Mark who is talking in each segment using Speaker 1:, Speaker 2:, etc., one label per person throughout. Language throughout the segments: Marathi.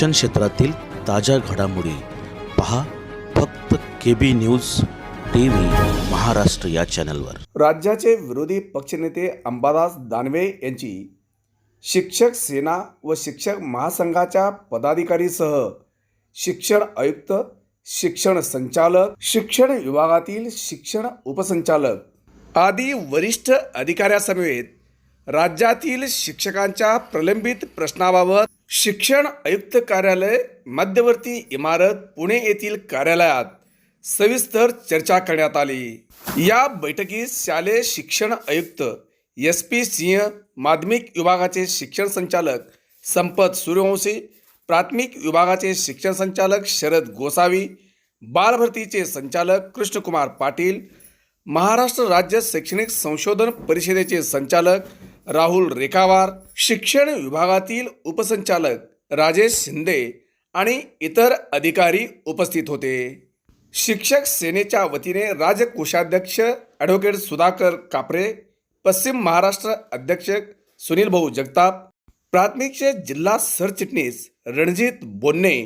Speaker 1: शिक्षण क्षेत्रातील ताज्या घडामोडी पहा फक्त K B news T V Maharashtra या चॅनलवर.
Speaker 2: राज्याचे विरोधी पक्षनेते अंबादास दानवे यांची शिक्षक सेना व शिक्षक महासंघाच्या पदाधिकारीसह शिक्षण आयुक्त शिक्षण संचालक शिक्षण विभागातील शिक्षण उपसंचालक आदी वरिष्ठ अधिकाऱ्यासमवेत राज्यातील शिक्षकांच्या प्रलंबित प्रश्नाबाबत शिक्षण आयुक्त कार्यालय मध्यवर्ती इमारत पुणे येथील कार्यालयात सविस्तर चर्चा करण्यात आली. या बैठकीत शालेय शिक्षण आयुक्त एस पी सिंह माध्यमिक विभागाचे शिक्षण संचालक संपत सूर्यवंशी प्राथमिक विभागाचे शिक्षण संचालक शरद गोसावी बालभरतीचे संचालक कृष्णकुमार पाटील महाराष्ट्र राज्य शैक्षणिक संशोधन परिषदेचे संचालक राहुल रेखावार शिक्षण विभागातील उपसंचालक राजेश शिंदे आणि इतर अधिकारी उपस्थित होते. शिक्षक सेनेच्या वतीने राजकोषाध्यक्ष ॲडव्होकेट सुधाकर कापरे पश्चिम महाराष्ट्र अध्यक्ष सुनील भाऊ जगताप प्राथमिकचे जिल्हा सरचिटणीस रणजित बोन्ने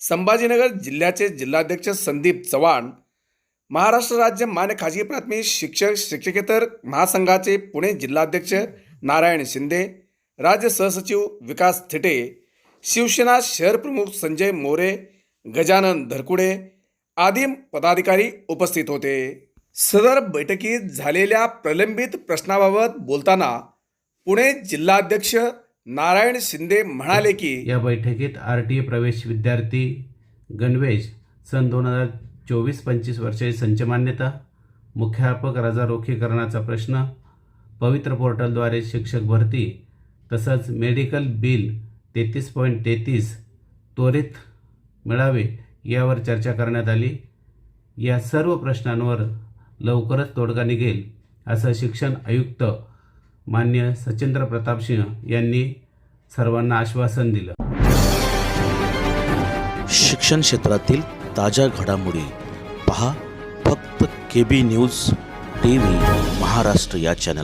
Speaker 2: संभाजीनगर जिल्ह्याचे जिल्हाध्यक्ष संदीप चव्हाण महाराष्ट्र राज्य मान्य खाजगी प्राथमिक शिक्षक शिक्षकेतर महासंघाचे पुणे जिल्हाध्यक्ष नारायण शिंदे राज्य सहसचिव विकास थिटे शिवसेना शहर प्रमुख संजय मोरे गजानन धरकुडे आदी पदाधिकारी उपस्थित होते. सदर बैठकीत झालेल्या प्रलंबित प्रश्नाबाबत बोलताना पुणे जिल्हाध्यक्ष नारायण शिंदे म्हणाले की
Speaker 3: या बैठकीत आर टी ए प्रवेश विद्यार्थी गणवेश सन दोन हजार चोवीस पंचवीस वर्षाची संचमान्यता मुख्यापक मुख्याध्यापक राजारोखीकरणाचा प्रश्न पवित्र पोर्टलद्वारे शिक्षक भरती तसंच मेडिकल बिल तेहतीस पॉईंट तेहतीस त्वरित मिळावे यावर चर्चा करण्यात आली. या सर्व प्रश्नांवर लवकरच तोडगा निघेल असं शिक्षण आयुक्त मान्य सचिंद्र प्रताप सिंह यांनी सर्वांना आश्वासन दिलं.
Speaker 1: शिक्षण क्षेत्रातील ताज्या घडामोडी पहा. फक्त K B news T V Maharashtra या चॅनल